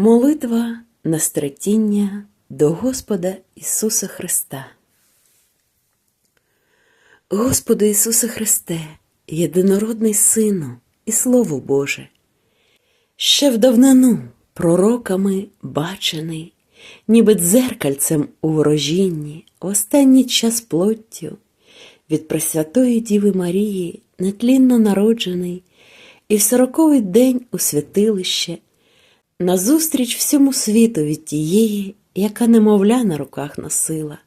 Молитва на стретіння до Господа Ісуса Христа. Господи Ісусе Христе, єдинородний Сину і Слово Боже, ще в давнину пророками бачений, ніби дзеркальцем у ворожінні, в останній час плоттю, від Пресвятої Діви Марії, нетлінно народжений, і в сороковий день у святилище, назустріч всьому світу від тієї, яка немовля на руках носила,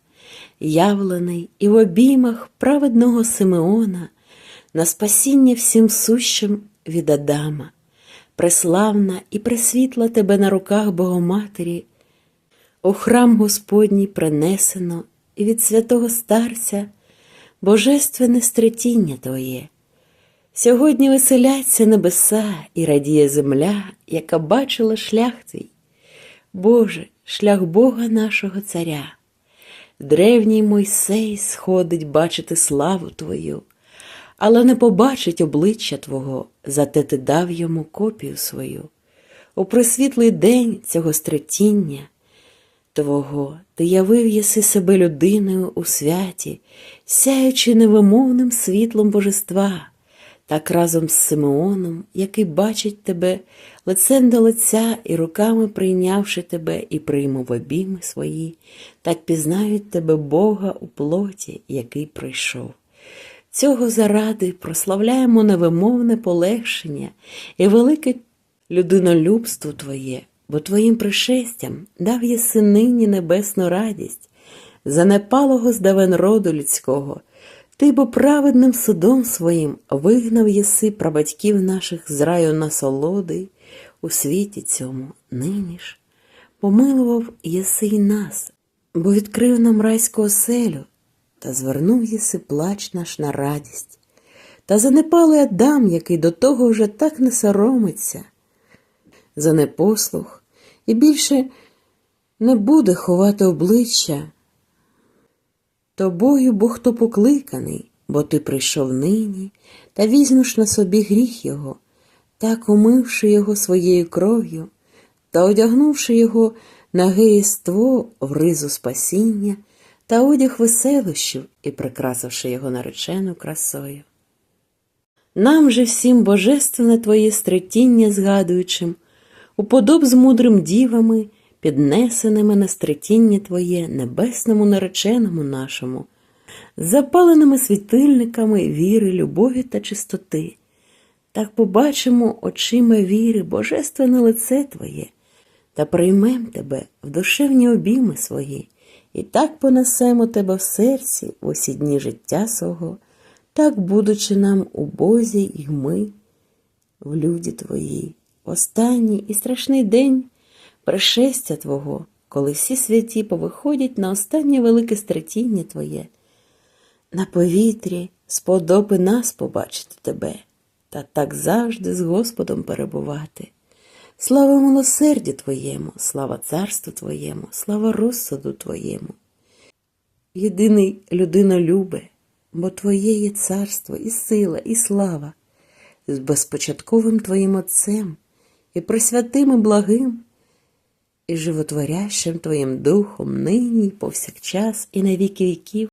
явлений і в обіймах праведного Симеона, на спасіння всім сущим від Адама, преславна і пресвітла тебе на руках Богоматері, у храм Господній принесено і від святого старця божественне стретіння Твоє. Сьогодні веселяться небеса і радіє земля, яка бачила шлях твій. Боже, шлях Бога нашого Царя. Древній Мойсей сходить бачити славу Твою, але не побачить обличчя Твого, зате ти дав йому копію свою. У просвітлий день цього стретіння Твого ти явив єси себе людиною у святі, сяючи невимовним світлом божества, так разом з Симеоном, який бачить тебе лицем до лиця і руками прийнявши тебе і прийму в обійми свої, так пізнають тебе Бога у плоті, який прийшов. Цього заради прославляємо невимовне полегшення і велике людинолюбство Твоє, бо Твоїм пришестям дав єси нині небесну радість, занепалого здавен роду людського. Ти бо праведним судом своїм вигнав єси прабатьків наших з раю насолоди у світі цьому нині ж. Помилував єси й нас, бо відкрив нам райську оселю, та звернув єси плач наш на радість. Та занепалий Адам, який до того вже так не соромиться, за непослух, і більше не буде ховати обличчя. Тобою бо хто покликаний, бо ти прийшов нині, та візьмеш на собі гріх його, так умивши його своєю кров'ю, та одягнувши його на геєство в ризу спасіння та одяг веселощів і прикрасивши його наречену красою. Нам же всім божественне Твоє стретіння згадуючим, уподоб з мудрим дівами, піднесеними на стретіння Твоє небесному нареченому нашому, запаленими світильниками віри, любові та чистоти. Так побачимо очима віри божественне лице Твоє, та приймем Тебе в душевні обійми свої, і так понесемо Тебе в серці в усі дні життя свого, так будучи нам у Бозі й ми, в люді Твоїй, в останній і страшний день пришестя Твого, коли всі святі повиходять на останнє велике стретіння Твоє, на повітрі сподоби нас побачити Тебе, та так завжди з Господом перебувати. Слава милосердю Твоєму, слава царству Твоєму, слава розсуду Твоєму. Єдиний людинолюбе, бо Твоє є царство, і сила, і слава, з безпочатковим Твоїм Отцем, і присвятим і благим, і животворящим Твоїм Духом нині, повсякчас, і на віки віків.